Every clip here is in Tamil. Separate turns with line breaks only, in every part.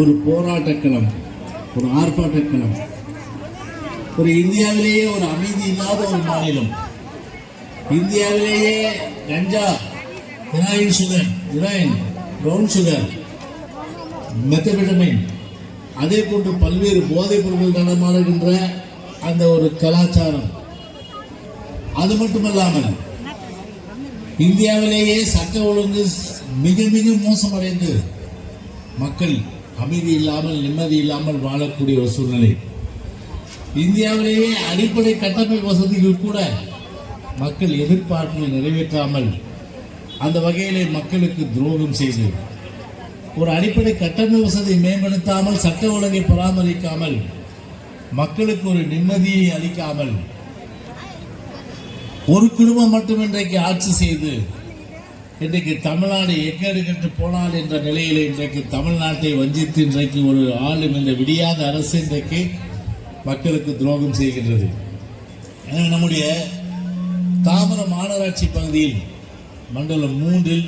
ஒரு போராட்டக்களம் ஒரு ஆர்ப்பாட்டக்களம் ஒரு இந்தியாவிலேயே ஒரு அமைதி இல்லாத ஒரு மாநிலம். இந்தியாவிலேயே ganja heroin sugar heroin brown sugar methamphetamine அதே போன்று பல்வேறு போதைப் பொருட்கள் நடமாடுகின்ற அந்த ஒரு கலாச்சாரம். அது மட்டுமல்லாமல் இந்தியாவிலேயே சட்ட ஒழுங்கு மிக மிக மோசமடைந்து மக்கள் அமைதி இல்லாமல் நிம்மதி இல்லாமல் வாழக்கூடிய ஒரு சூழ்நிலை. இந்தியாவிலேயே அடிப்படை கட்டமைப்பு வசதிகள் கூட மக்கள் எதிர்பார்ப்பை நிறைவேற்றாமல் அந்த வகையிலே மக்களுக்கு துரோகம் செய்து ஒரு அடிப்படை கட்டமைப்பு வசதி மேம்படுத்தாமல் சட்ட ஒழுங்கை பராமரிக்காமல் மக்களுக்கு ஒரு நிம்மதியை அளிக்காமல் ஒரு குடும்பம் மட்டும் இன்றைக்கு ஆட்சி செய்து இன்றைக்கு தமிழ்நாடு எக்கேடு போனால் என்ற நிலையில் இன்றைக்கு தமிழ்நாட்டை வஞ்சித்து இன்றைக்கு ஒரு ஆளும் இந்த விடியாத அரசு இன்றைக்கு மக்களுக்கு துரோகம் செய்கின்றது. எனவே நம்முடைய தாமர மாநகராட்சி பகுதியில் மண்டலம் மூன்றில்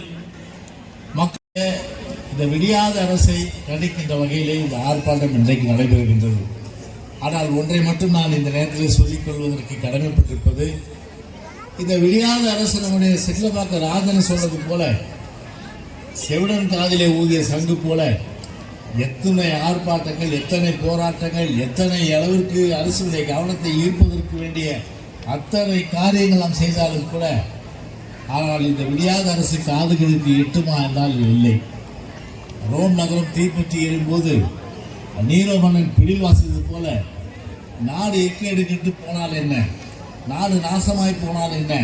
மக்கள் இந்த விடியாத அரசை கண்டிக்கின்ற வகையிலே இந்த ஆர்ப்பாட்டம் இன்றைக்கு நடைபெறுகின்றது. ஆனால் ஒன்றை மட்டும் நான் இந்த நேரத்தில் சொல்லிக் கொள்வதற்கு கடமைப்பட்டிருப்பது இந்த விடியாத அரசு நம்முடைய செல்லப்பாக்க ராஜன் சொன்னது போல செவிடன் காதிலே ஊதிய சங்கு போல எத்தனை ஆர்ப்பாட்டங்கள் எத்தனை போராட்டங்கள் எத்தனை அளவிற்கு அரசுடைய கவனத்தை ஈர்ப்பதற்கு வேண்டிய அத்தனை காரியங்கள் நாம் செய்தாலும் கூட ஆனால் இந்த விடியாத அரசு காதுகளுக்கு எட்டுமா என்றால் இல்லை. ரோம் நகரம் தீப்பற்றி எறும்போது நீரோ மன்னன் வாசித்தது போல நாடு எக்கேடு கெட்டு போனால் என்ன? நாடு நாசமாய் போனால் என்ன?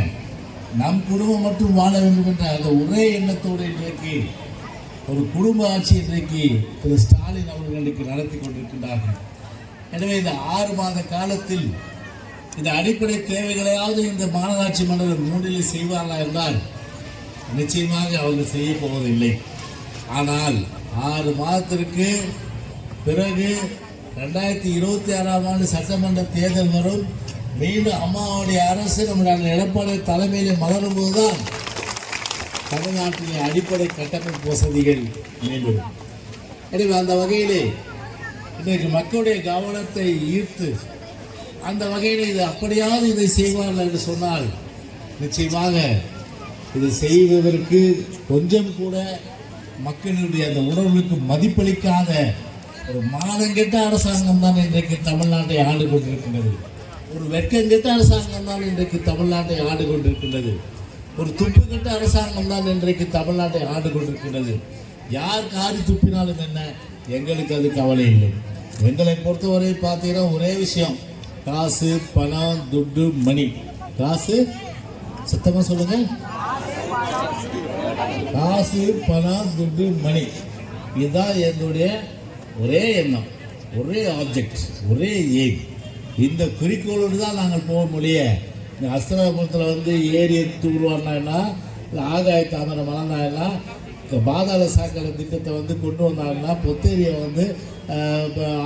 நம் குடும்பம் மட்டும் வாழ வேண்டும் என்ற அந்த ஒரே எண்ணத்தோடு இன்றைக்கு ஒரு குடும்ப ஆட்சி இன்றைக்கு திரு ஸ்டாலின் அவர்களுக்கு நடத்தி கொண்டிருக்கின்றார்கள். எனவே இந்த ஆறு மாத காலத்தில் இந்த அடிப்படை தேவைகளையாவது இந்த மாநகராட்சி மண்டலம் மூன்றில் செய்வார்களா என்றால் நிச்சயமாக அவர்கள் செய்ய போவதில்லை. ஆனால் ஆறு மாதத்திற்கு பிறகு ரெண்டாயிரத்தி இருபத்தி ஆறாம் ஆண்டு சட்டமன்ற தேர்தல் வரும். மீண்டும் அம்மாவுடைய அரசு நம்முடைய எடப்பாடி தலைமையில் மலரும் போதுதான் தமிழ்நாட்டிலே அடிப்படை கட்டமைப்பு வசதிகள் மீண்டும் எனவே அந்த வகையிலே இன்றைக்கு மக்களுடைய கவனத்தை ஈர்த்து அந்த வகையில் இது அப்படியாவது இதை செய்வார்கள் என்று சொன்னால் நிச்சயமாக இதை செய்வதற்கு கொஞ்சம் கூட மக்களுடைய அந்த உணர்வுக்கு மதிப்பளிக்காத ஒரு மானங்கெட்ட அரசாங்கம் தான் இன்றைக்கு தமிழ்நாட்டை ஆண்டு கொண்டிருக்கின்றது. ஒரு வெட்கங்கெட்ட அரசாங்கம் தான் இன்றைக்கு தமிழ்நாட்டை ஆண்டு கொண்டிருக்கின்றது ஒரு துப்புக்கெட்ட அரசாங்கம் தான் இன்றைக்கு தமிழ்நாட்டை ஆண்டு கொண்டிருக்கின்றது யார் காரி துப்பினாலும் என்ன? எங்களுக்கு அது கவலை இல்லை. எங்களை பொறுத்தவரை பார்த்தீங்கன்னா ஒரே விஷயம். காசு பணம் துட்டு மணி. காசு? சத்தமாக சொல்லுங்க. காசு பணம் துட்டு மணி. இதுதான் என்னுடைய ஒரே எண்ணம். ஒரே ஆப்ஜெக்ட் ஒரே எய்ம் இந்த குறிக்கோளோடு தான் நாங்கள் போக முடிய. இந்த அஸ்திராபுரத்தில் வந்து ஏரியை தூர்வாடினா இல்லை ஆகாய தாமரை மலர்னாங்கன்னா இந்த பாதாள சாக்கடை திட்டத்தை வந்து கொண்டு வந்தாங்கன்னா பொத்தேரியை வந்து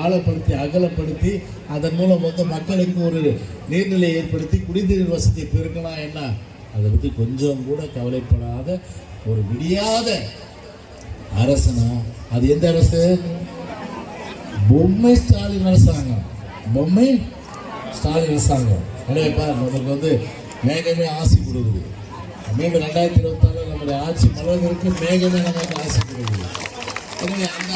ஆழப்படுத்தி அகலப்படுத்தி அதன் மூலம் வந்து மக்களுக்கு ஒரு நீர்நிலை ஏற்படுத்தி குடிநீர் வசதி பெருக்கலாம் என்ன? அதை பற்றி கொஞ்சம் கூட கவலைப்படாத ஒரு விடியாத அரசனா? அது எந்த அரசு? பொம்மை ஸ்டாலின் அரசாங்கம். பொம்மை? ஸ்டாலின் அரசாங்கம். எனவே நம்மளுக்கு நமக்கு வந்து மேகமே ஆசை கொடுக்குது. மீண்டும் ரெண்டாயிரத்தி இருபத்தாறு நம்முடைய ஆட்சி மலர்வதற்கு மேகமே நமக்கு ஆசை கொடுக்குது. எனவே அந்த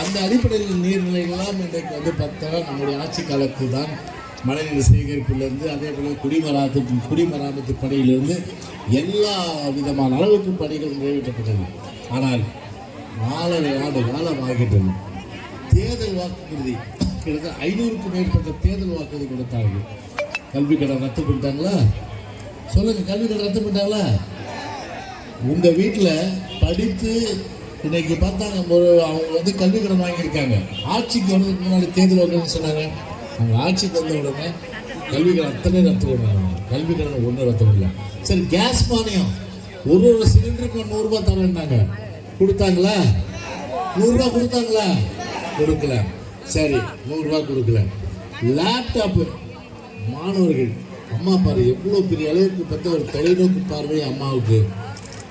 அந்த அடிப்படையில் நீர்நிலைகள்லாம் இன்றைக்கு வந்து பார்த்தா நம்முடைய ஆட்சி காலத்தில் தான் மழைநீர் சேகரிப்பிலிருந்து அதே போல் குடிமராமத்து குடிமராமத்து பணியிலிருந்து எல்லா விதமான அளவுக்கு பணிகள் நிறைவேற்றப்பட்டது. ஆனால் நாலரை ஆண்டு காலம் ஆகின்றது தேர்தல் வாக்குறுதி. கிட்டத்தட்ட ஐநூறுக்கும் மேற்பட்ட தேர்தல் வாக்குறுதி கொடுத்தார்கள் கல்வி கடன் ரத்து பண்ணிட்டாங்களா? சொல்லுங்க கல்வி கடன் ரத்து பண்ணிட்டாங்களா? உங்க வீட்டில் படித்து இன்னைக்கு பார்த்தாங்க அவங்க வந்து கல்வி கடன் வாங்கியிருக்காங்க. ஆட்சிக்கு வந்ததுக்கு முன்னாடி தேர்தல் வாக்குறுதி சொன்னாங்க? அவங்க ஆட்சிக்கு வந்த உடனே கல்வி கடன் அத்தனை ரத்து பண்ணுவாங்க கல்வி கடன் ஒன்றும் ரத்து பண்ணல. சரி கேஸ் மானியம். ஒரு ஒரு சிலிண்டருக்கு நூறுரூபா தரேன்னாங்க. கொடுத்தாங்களா? நூறுரூவா கொடுத்தாங்களா? கொடுக்கல. சரி நூறுரூவா கொடுக்கல. லேப்டாப்பு மாணவர்கள் அம்மா பாரு எவ்வளோ பெரிய அளவுக்கு பார்த்தா ஒரு தொலைநோக்கு பார்வை அம்மாவுக்கு.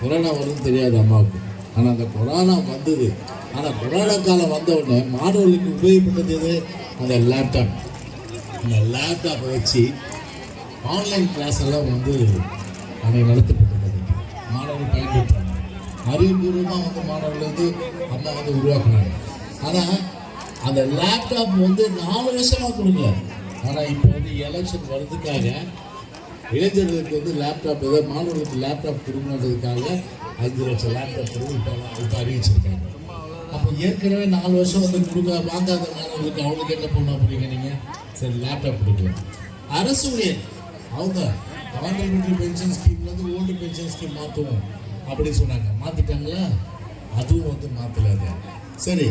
கொரோனா வரும்னு தெரியாது அம்மாவுக்கு. ஆனால் அந்த கொரோனா வந்தது. ஆனால் கொரோனா காலம் வந்த உடனே மாணவர்களுக்கு உபயோகப்பட்டது எது? அந்த லேப்டாப் அந்த லேப்டாப்பை வச்சு ஆன்லைன் கிளாஸ் எல்லாம் வந்து அன்னை நடத்தப்பட்டது. மாணவர்கள் பயன்படுத்தாங்க அறிவுபூர்வமாக வந்து மாணவர்கள் வந்து அம்மா வந்து உருவாக்குனாங்க. ஆனால் அந்த லேப்டாப் வந்து நாலு வருஷமாக கொடுக்கல. ஆனால் இப்போ வந்து எலெக்ஷன் வர்றதுக்காக இளைஞர்களுக்கு வந்து லேப்டாப் ஏதோ மாணவர்களுக்கு லேப்டாப் கொடுக்கணுன்றதுக்காக அஞ்சு லட்சம் லேப்டாப் கொடுத்து இப்போ அறிவிச்சிருக்காங்க. அப்போ ஏற்கனவே நாலு வருஷம் வந்து கொடுக்க வாங்காத மாணவர்களுக்கு அவங்களுக்கு என்ன பண்ண போறீங்க நீங்கள் சரி லேப்டாப் கொடுக்கலாம். அரசு ஊழியர் அவங்க கான்ட்ரிபியூட்டரி பென்ஷன் ஸ்கீம்லேருந்து ஓல்டு பென்ஷன் ஸ்கீம் மாற்றுவோம் அப்படின்னு சொன்னாங்க. மாற்றிட்டாங்களா அதுவும் வந்து மாற்றலாங்க சரி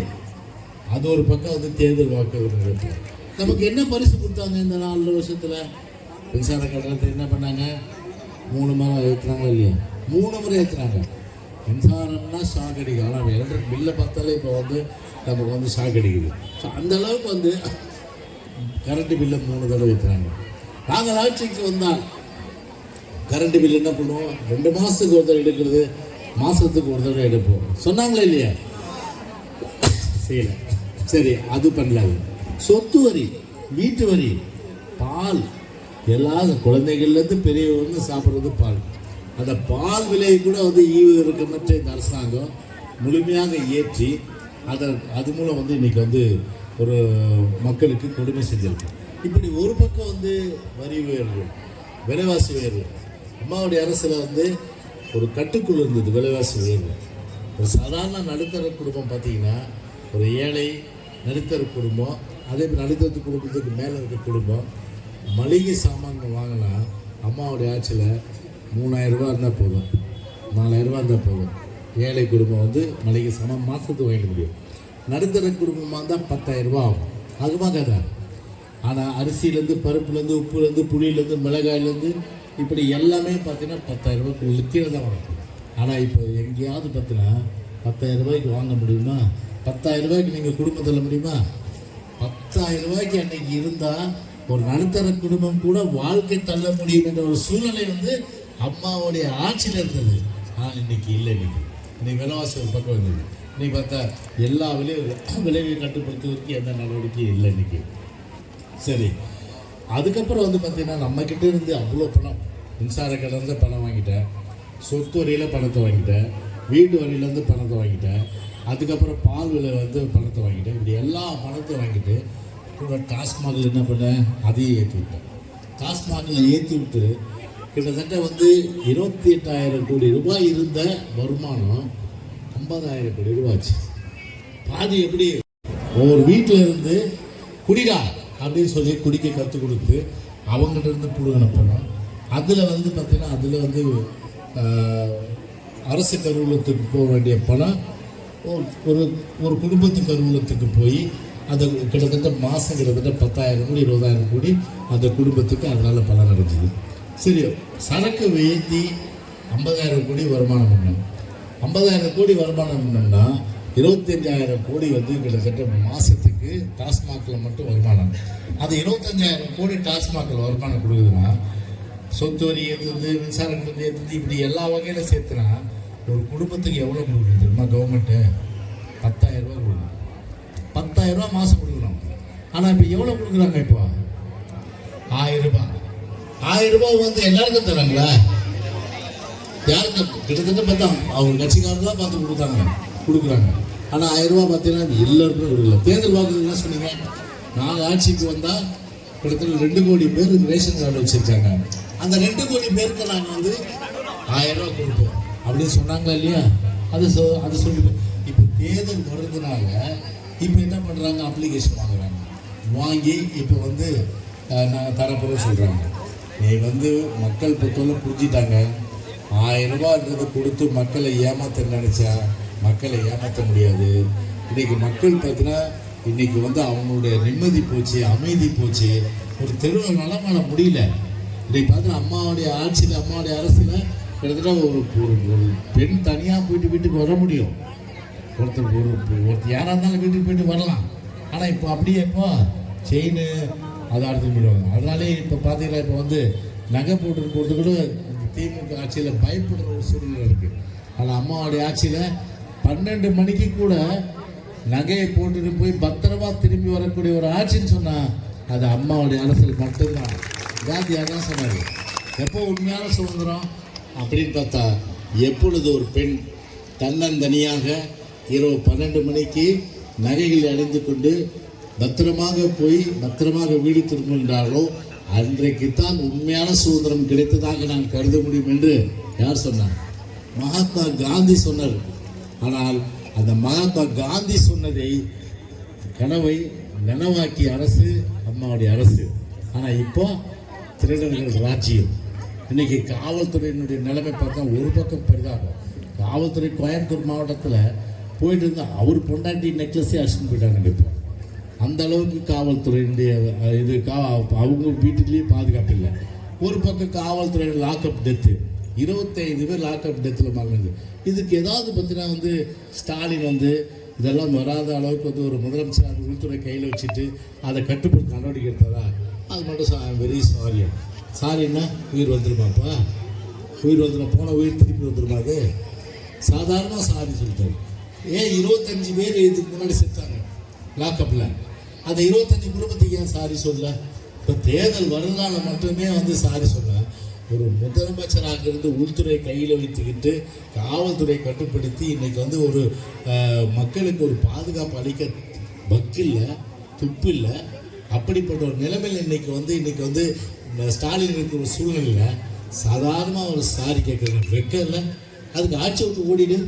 அது ஒரு பக்கம் வந்து தேர்தல் வாக்கு நடத்துல நமக்கு என்ன பரிசு கொடுத்தாங்க இந்த நாலு வருஷத்தில்? மின்சார கட்டணத்தை என்ன பண்ணாங்க? மூணு முறை ஏற்றுனாங்களா இல்லையா? மூணு முறை ஏற்றுனாங்க மின்சாரம்னா ஷாக் அடிக்கும் ஆனால் எலக்ட்ரிக் பில்லை பார்த்தாலே இப்போ வந்து நமக்கு வந்து ஷாக் அடிக்குது. ஸோ அந்த அளவுக்கு வந்து கரண்ட்டு பில்லை மூணு தடவை ஏற்றுறாங்க நாங்கள் ஆட்சிக்கு வந்தால் கரண்ட்டு பில் என்ன பண்ணுவோம்? ரெண்டு மாதத்துக்கு ஒரு தடவை எடுக்கிறது மாதத்துக்கு ஒரு தடவை எடுப்போம். சொன்னாங்களே இல்லையா? செய்யலை. சரி அது பண்ணலாது சொத்து வரி வீட்டு வரி பால். எல்லா குழந்தைகள்லேருந்து பெரியவங்க சாப்பிட்றது பால். அந்த பால் விலையை கூட வந்து ஈவு இருக்கமற்ற இந்த அரசாங்கம் முழுமையாக ஏற்றி அதை அது மூலம் வந்து இன்றைக்கி வந்து ஒரு மக்களுக்கு கொடுமை செஞ்சிருக்கு. இப்படி ஒரு பக்கம் வந்து வரி உயர்வு விலைவாசி உயர்வு. அம்மாவுடைய அரசில் வந்து ஒரு கட்டுக்குள் இருந்தது விலைவாசி உயர்வு. ஒரு சாதாரண நடுத்தர குடும்பம் பார்த்திங்கன்னா ஒரு ஏழை நடுத்தர குடும்பம் அதே மாதிரி நடுத்தர குடும்பத்துக்கு மேலே இருக்க குடும்பம் மளிகை சாமான்கள் வாங்கினா அம்மாவுடைய ஆட்சியில் மூணாயிரரூபா இருந்தால் போதும். நாலாயிரரூபா இருந்தால் போதும். ஏழை குடும்பம் வந்து மளிகை சாமான் மாதத்துக்கு வாங்கிட முடியும். நடுத்தர குடும்பமாக இருந்தால் பத்தாயிரரூபா ஆகும். அதுமா கதை ஆனால் அரிசியிலேருந்து பருப்புலேருந்து உப்புலேருந்து புளியிலேருந்து மிளகாயிலேருந்து இப்படி எல்லாமே பார்த்தீங்கன்னா பத்தாயிரம் ரூபாய்க்கு கீழே தான் வரும். ஆனால் இப்போ எங்கேயாவது பார்த்தீங்கன்னா பத்தாயிரம் ரூபாய்க்கு வாங்க முடியுமா? பத்தாயிரம் ரூபாய்க்கு நீங்கள் குடும்பம் தள்ள முடியுமா? பத்தாயிரம் ரூபாய்க்கு அன்னைக்கு இருந்தால் ஒரு நடுத்தர குடும்பம் கூட வாழ்க்கை தள்ள முடியும் என்ற ஒரு சூழ்நிலை வந்து அம்மாவுடைய ஆட்சியில் இருந்தது. ஆனால் இன்னைக்கு இல்லை இன்னைக்கு. இன்னைக்கு விலைவாசி ஒரு பக்கம் இருந்தது இன்னைக்கு பார்த்தா எல்லா விலையும் விளைவை கட்டுப்படுத்துவதற்கு எந்த நடவடிக்கையும் இல்லை இன்னைக்கு. சரி. அதுக்கப்புறம் வந்து பார்த்தீங்கன்னா நம்மக்கிட்ட இருந்து அவ்வளோ பணம். மின்சார கடந்த பணம் வாங்கிட்டேன். சொத்து வரியில் பணத்தை வாங்கிட்டேன். வீட்டு வரியிலேருந்து பணத்தை வாங்கிட்டேன். அதுக்கப்புறம் பால் விலை வந்து பணத்தை வாங்கிட்டேன். இப்படி எல்லா பணத்தையும் வாங்கிட்டு கூட டாஸ்மாகில் என்ன பண்ணேன்? அதையும் ஏற்றி விட்டேன். டாஸ்மாகில் ஏற்றி விட்டு கிட்டத்தட்ட வந்து இருபத்தி எட்டாயிரம் கோடி ரூபாய் இருந்த வருமானம் ஐம்பதாயிரம் கோடி ரூபாய்ச்சு. பாதி எப்படி? ஒவ்வொரு வீட்டில் இருந்து குடிடா அப்படின்னு சொல்லி குடிக்க கற்றுக் கொடுத்து அவங்ககிட்ட இருந்து புடுங்கின பணம் அதில் வந்து பார்த்திங்கன்னா அதில் வந்து அரசு கருவூலத்துக்கு போக வேண்டிய பணம் ஒரு- ஒரு ஒரு குடும்பத்து போய் அதை கிட்டத்தட்ட மாதம் கிட்டத்தட்ட பத்தாயிரம் கோடி இருபதாயிரம் கோடி அந்த குடும்பத்துக்கு அதனால் பலன் அடைஞ்சிது. சரி சரக்கு உயர்த்தி ஐம்பதாயிரம் கோடி வருமானம் பண்ணோம் ஐம்பதாயிரம் கோடி வருமானம் பண்ணோம்னா இருபத்தஞ்சாயிரம் கோடி வந்து கிட்டத்தட்ட மாதத்துக்கு டாஸ்மாகில் மட்டும் வருமானம். அது இருபத்தஞ்சாயிரம் கோடி டாஸ்மாகில் வருமானம் கொடுக்குதுன்னா சொத்து வரி ஏற்றுறது மின்சார ஏற்றுறது இப்படி எல்லா வகையிலும் சேர்த்துனா ஒரு குடும்பத்துக்கு எவ்வளோ கொடுக்குது தெரியுமா? கவர்மெண்ட்டு பத்தாயிரரூபா கொடுக்கணும். பத்தாயிரரூபா மாதம் கொடுக்கணும் ஆனால் இப்போ எவ்வளோ கொடுக்குறாங்க இப்போ? ஆயிரரூபா ஆயிரரூபா ஆயிரம் வந்து எல்லாருக்கும் தராங்களா? யாருக்கு கிட்டத்தட்ட பார்த்தா அவங்க கட்சிக்காரர் தான் பார்த்து கொடுத்தாங்க. கொடுக்குறாங்க. ஆனால் ஆயிரரூபா பார்த்தீங்கன்னா பார்த்தீங்கன்னா எல்லாருக்குமே கொடுக்கல. தேர்தல் வாக்குறுதி என்ன சொன்னீங்க. நாலு ஆட்சிக்கு வந்தால் கிட்டத்தட்ட ரெண்டு கோடி பேர் ரேஷன் கார்டு வச்சுருக்காங்க. அந்த ரெண்டு கோடி பேருக்கு நாங்கள் வந்து ஆயிரம் ரூபாய் கொடுப்போம். அப்படின்னு சொன்னாங்களா இல்லையா? அது சொ அது சொல்லிட்டு. இப்போ தேர்தல் வர்றதுனால இப்போ என்ன பண்ணுறாங்க அப்ளிகேஷன் வாங்குறாங்க. வாங்கி இப்போ வந்து நாங்கள் தரப்போகிறோம் சொல்கிறாங்க நீ வந்து மக்கள் பொறுத்தவரை புரிஞ்சிட்டாங்க ஆயிரம் ரூபாய்ன்றது கொடுத்து மக்களை ஏமாற்ற நினச்சா மக்களை ஏமாற்ற முடியாது. இன்றைக்கி மக்கள் பார்த்தீங்கன்னா இன்றைக்கி வந்து அவங்களுடைய நிம்மதி போச்சு அமைதி போச்சு. ஒரு தெருவை நலமாட முடியல. இன்றைக்கி பார்த்தீங்கன்னா அம்மாவுடைய ஆட்சியில் அம்மாவுடைய அரசில் கிட்டத்தட்ட ஒரு ஒரு ஒரு பெண் தனியாக போயிட்டு வீட்டுக்கு வர முடியும். ஒருத்தர் ஒரு ஒருத்தர் யாராக இருந்தாலும் வீட்டுக்கு போயிட்டு வரலாம். ஆனால் இப்போ அப்படியே இப்போ செயின் அதை அடுத்து போயிடுவாங்க. அதனாலே இப்போ பார்த்தீங்கன்னா இப்போ வந்து நகை போட்டு போகிறது கூட இந்த திமுக ஆட்சியில் பயப்படுற ஒரு சூழ்நிலை இருக்குது ஆனால் அம்மாவுடைய ஆட்சியில் பன்னெண்டு மணிக்கு கூட நகையை போட்டுட்டு போய் பத்திரமா திரும்பி வரக்கூடிய ஒரு ஆட்சின்னு சொன்னால் அது அம்மாவுடைய அரசியல் மட்டும்தான். காந்தியாக தான் சொன்னார். எப்போ உண்மையான சுதந்திரம்? அப்படின்னு பார்த்தா எப்பொழுது ஒரு பெண் தன்னந்தனியாக இரவு பன்னெண்டு மணிக்கு நகைகளை அடைந்து கொண்டு பத்திரமாக போய் பத்திரமாக வீடு திரும்புகின்றார்களோ அன்றைக்குத்தான் உண்மையான சுதந்திரம் கிடைத்ததாக நான் கருத முடியும் என்று யார் சொன்னார்? மகாத்மா காந்தி சொன்னார். ஆனால் அந்த மகாத்மா காந்தி சொன்னதை கனவை நனவாக்கிய அரசு அம்மாவுடைய அரசு. ஆனால் இப்போ திருடர்கள் ராஜ்யம் இன்னைக்கு காவல்துறையினுடைய நிலைமை பார்த்தா ஒரு பக்கம் பெரிதாகும் காவல்துறை கோயம்புத்தூர் மாவட்டத்தில் போயிட்டு இருந்தால் அவர் பொண்டாட்டி நெக்லஸே அடிச்சுட்டு போயிட்டாங்க இப்போ. அந்த அளவுக்கு காவல்துறையினுடைய இது கா அவங்க வீட்டுலேயே பாதுகாப்பு இல்லை. ஒரு பக்கம் காவல்துறை லாக்அப் டெத்து இருபத்தைந்து பேர் லாக்அப் டெத்தில் மறந்து இதுக்கு ஏதாவது பார்த்தீங்கன்னா வந்து ஸ்டாலின் வந்து இதெல்லாம் வராத அளவுக்கு வந்து ஒரு முதலமைச்சர் அந்த உள்துறை கையில் வச்சுட்டு அதை கட்டுப்படுத்த நடவடிக்கை எடுத்ததா அது மட்டும் வெரி சாரி சாரின்னா உயிர் வந்துருமாப்பா உயிர் வந்துடும் போன உயிர் திருப்பி வந்துருமா அது? சாதாரணமாக சாரி சொல்லிட்டாரு. ஏன் இருபத்தஞ்சு பேர் இதுக்கு முன்னாடி செத்தாங்க? லாக்கப்பில் அந்த இருபத்தஞ்சு குடும்பத்துக்கு ஏன் சாரி சொல்ல? இப்போ தேர்தல் வருங்கால மட்டுமே வந்து சாரி சொல்ல. ஒரு முதலமைச்சராக இருந்து உள்துறை கையில் வைத்துக்கிட்டு காவல்துறை கட்டுப்படுத்தி இன்னைக்கு வந்து ஒரு மக்களுக்கு ஒரு பாதுகாப்பு அளிக்க பக்கில்லை துப்பில்லை. அப்படிப்பட்ட ஒரு நிலைமையில் இன்னைக்கு வந்து இன்னைக்கு வந்து இந்த ஸ்டாலின் இருக்கிற ஒரு சூழ்நிலையில் சாதாரணமாக ஒரு சாரி கேட்குறது வெக்கம் இல்லை. அதுக்கு ஆட்சி விட்டு ஓடிடு.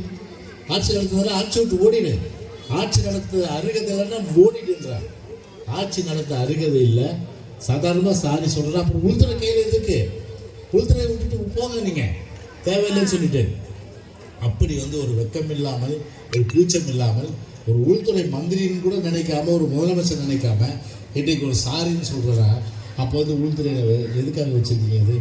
ஆட்சி நடத்துறதுல ஆட்சி விட்டு ஓடிடு. ஆட்சி நடத்த அருகதை இல்லைன்னா ஓடிடுன்றான் ஆட்சி நடத்த அருகதை இல்லை. சாதாரணமாக சாரி சொல்கிறேன் அப்புறம் உள்துறை கையில் எதுக்கு? உள்துறை விட்டுட்டு போங்க நீங்கள் தேவையில்லைன்னு சொல்லிட்டு. அப்படி வந்து ஒரு வெக்கம் இல்லாமல் ஒரு கூச்சம் இல்லாமல் ஒரு உள்துறை மந்திரின்னு கூட நினைக்காம ஒரு முதலமைச்சர் நினைக்காம இன்றைக்கு ஒரு சாரின்னு சொல்கிறா அப்போ வந்து உள்துறையில் எதுக்காக வச்சுருக்கீங்க அது?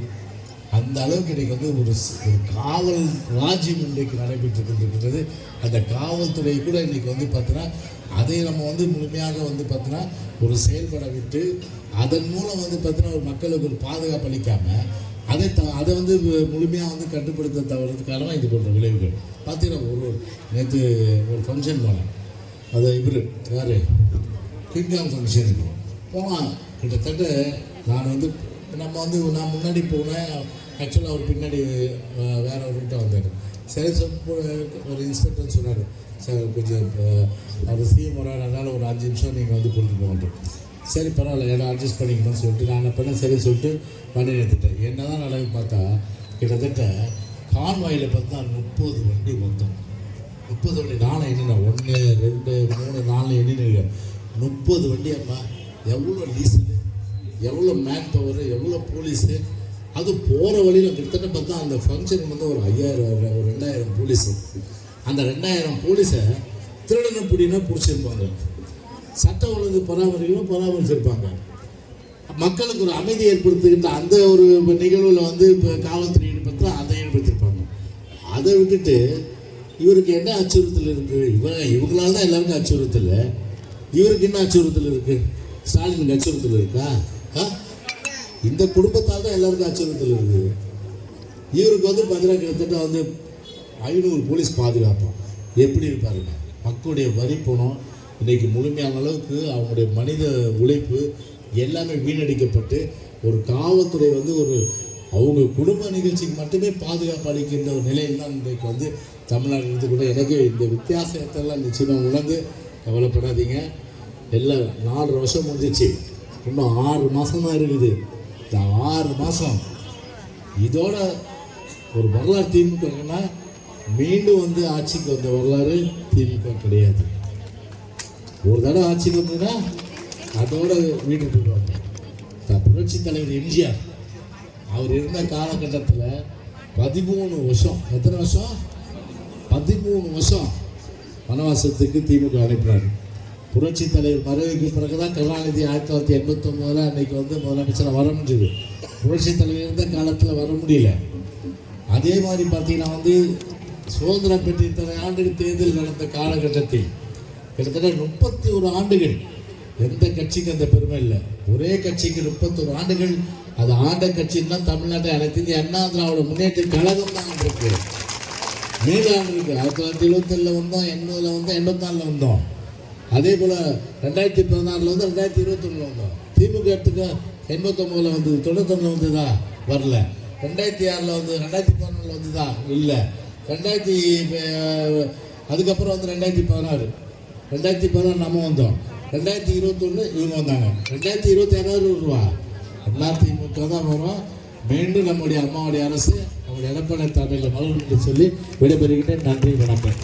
அந்த அளவுக்கு இன்றைக்கு வந்து ஒரு ஒரு காவல் ராஜ்யம் இன்றைக்கு நடைபெற்று கொண்டிருக்கிறது அந்த காவல்துறை கூட இன்றைக்கி வந்து பார்த்தோன்னா அதை நம்ம வந்து முழுமையாக வந்து பார்த்தோன்னா ஒரு செயல்பட விட்டு அதன் மூலம் வந்து பார்த்தோன்னா ஒரு மக்களுக்கு ஒரு பாதுகாப்பு அளிக்காமல் அதை த அதை வந்து முழுமையாக வந்து கட்டுப்படுத்த தவறது காரணமாக இது போன்ற விளைவுகள். பார்த்தீங்கன்னா ஒரு நேற்று ஒரு ஃபங்க்ஷன் போனேன். அது இவர் யார்? கிங்காம் ஃபங்க்ஷனுக்கு போனால் கிட்டத்தட்ட நான் வந்து நம்ம வந்து நான் முன்னாடி போனேன். ஆக்சுவலாக அவர் பின்னாடி வேற ஒரு ரூட்டாக வந்தார். சரி ஒரு இன்ஸ்பெக்டர் சொன்னார். சார் கொஞ்சம் அது அவர் சிஎம் வராது அதனால் ஒரு அஞ்சு நிமிஷம் நீங்கள் வந்து கொண்டு போகணும் சரி பரவாயில்ல ஏன்னா அட்ஜஸ்ட் பண்ணிக்கணும்னு சொல்லிட்டு நான் என்ன பண்ணேன்? சரி சொல்லிட்டு வண்டி நிறுத்திட்டேன். என்ன தான் நடக்குது பார்த்தா கிட்டத்தட்ட கான்வாயில் பார்த்தா முப்பது வண்டி மொத்தம் முப்பது வண்டி நாளை எண்ணின ஒன்று ரெண்டு மூணு நாலு எண்ணினீங்க முப்பது வண்டி அம்மா எவ்வளோ டீசல் எவ்வளோ மேன் பவர் எவ்வளோ போலீஸு அது போகிற வழியில் கிட்டத்தட்ட பார்த்தா அந்த ஃபங்க்ஷனுக்கு வந்து ஒரு ஐயாயிரம் ஒரு ரெண்டாயிரம் போலீஸு அந்த ரெண்டாயிரம் போலீஸை திருடனை பிடினா பிடிச்சிருப்பாங்க. சட்ட ஒழுங்கு பராமரிக்கணும் பராமரிச்சிருப்பாங்க. மக்களுக்கு ஒரு அமைதி ஏற்படுத்துகின்ற அந்த ஒரு நிகழ்வில் வந்து இப்போ காவல்துறை ஈடுபடுத்தா அதை ஈடுபடுத்திருப்பாங்க. அதை விட்டுட்டு இவருக்கு என்ன அச்சுறுத்தல் இருக்குது இவங்க இவங்களால தான் எல்லாருக்கும் அச்சுறுத்தல் இவருக்கு என்ன அச்சுறுத்தல் இருக்குது ஸ்டாலினுக்கு அச்சுறுத்தல் இருக்கா? ஆ? இந்த குடும்பத்தால் தான் எல்லாருக்கும் அச்சுறுத்தல் இருக்குது இவருக்கு வந்து பார்த்தீங்கன்னா கிட்டத்தட்ட வந்து ஐநூறு போலீஸ் பாதுகாப்போம். எப்படி இருப்பாருங்க? மக்களுடைய வரி பணம் இன்னைக்கு முழுமையான அளவுக்கு அவங்களுடைய மனித உழைப்பு எல்லாமே வீணடிக்கப்பட்டு ஒரு காவல்துறை வந்து ஒரு அவங்க குடும்ப நிகழ்ச்சிக்கு மட்டுமே பாதுகாப்பு அளிக்கின்ற ஒரு நிலையில் தான் இன்றைக்கு வந்து தமிழ்நாடு இருந்து கூட எனக்கு இந்த வித்தியாசத்தெல்லாம் நிச்சயமாக உணர்ந்து கவலைப்படாதீங்க. எல்லாம் நாலரை வருஷம் முடிஞ்சிச்சு. இன்னும் ஆறு மாதம் தான் இருக்குது. இந்த ஆறு மாதம் இதோட ஒரு வரலாறு திமுகன்னா மீண்டும் வந்து ஆட்சிக்கு வந்த வரலாறு திமுக கிடையாது. ஒரு தடவை ஆட்சிக்கு வந்ததுன்னா அதோட வீட்டுக்கு போயிடுவாங்க புரட்சி தலைவர் எம்ஜிஆர் அவர் இருந்த காலகட்டத்தில் பதிமூணு வருஷம் எத்தனை வருஷம்? பதிமூணு வருஷம் வனவாசத்துக்கு திமுக அனுப்பினார். புரட்சி தலைவர் மறைவுக்கு பிறகுதான் கருணாநிதி ஆயிரத்தி தொள்ளாயிரத்தி எண்பத்தொம்போதில் அன்னைக்கு வந்து முதலமைச்சராக வர முடிஞ்சது. புரட்சி தலைவர் இருந்த காலத்தில் வர முடியல. அதே மாதிரி பார்த்தீங்கன்னா வந்து சுதந்திரம் பெற்ற இத்தனை ஆண்டுகள் தேர்தல் நடந்த காலகட்டத்தில் கிட்டத்தட்ட முப்பத்தி ஒரு ஆண்டுகள் எந்த கட்சிக்கு அந்த பெருமை இல்லை. ஒரே கட்சிக்கு முப்பத்தொரு ஆண்டுகள் அது ஆண்ட கட்சின்னா தமிழ்நாட்டை அனைத்து இந்திய அண்ணா திராவிட முன்னேற்ற கழகம் தான் இருக்கு. மீதாண்டு இருக்கு. ஆயிரத்தி தொள்ளாயிரத்தி எழுபத்தேழில் வந்தோம் எண்பதில் வந்தோம் எண்பத்தி நாலில் வந்தோம். அதே போல் ரெண்டாயிரத்தி பதினாறில் வந்து ரெண்டாயிரத்தி இருபத்தொன்னில் வந்தோம் திமுக எடுத்துக்க எண்பத்தொம்போதில் வந்தது தொண்ணூத்தொன்னில் வந்ததா வரல. ரெண்டாயிரத்தி ஆறில் வந்து ரெண்டாயிரத்தி பதினொன்றில் வந்ததா இல்லை. ரெண்டாயிரத்தி அதுக்கப்புறம் வந்து ரெண்டாயிரத்தி பதினாறு. ரெண்டாயிரத்தி பதினாறு நம்ம வந்தோம். ரெண்டாயிரத்தி இருபத்தொன்று இவங்க வந்தாங்க. ரெண்டாயிரத்தி இருபத்தி ஆறாயிரம் ரூபா. ரெண்டாயிரத்தி திமுக தான் வரும். மீண்டும் நம்முடைய அம்மாவுடைய அரசு நம்முடைய எடப்பாடி தலைமையில் மலர் சொல்லி விடைபெறுகிறேன். நன்றி வணக்கம்.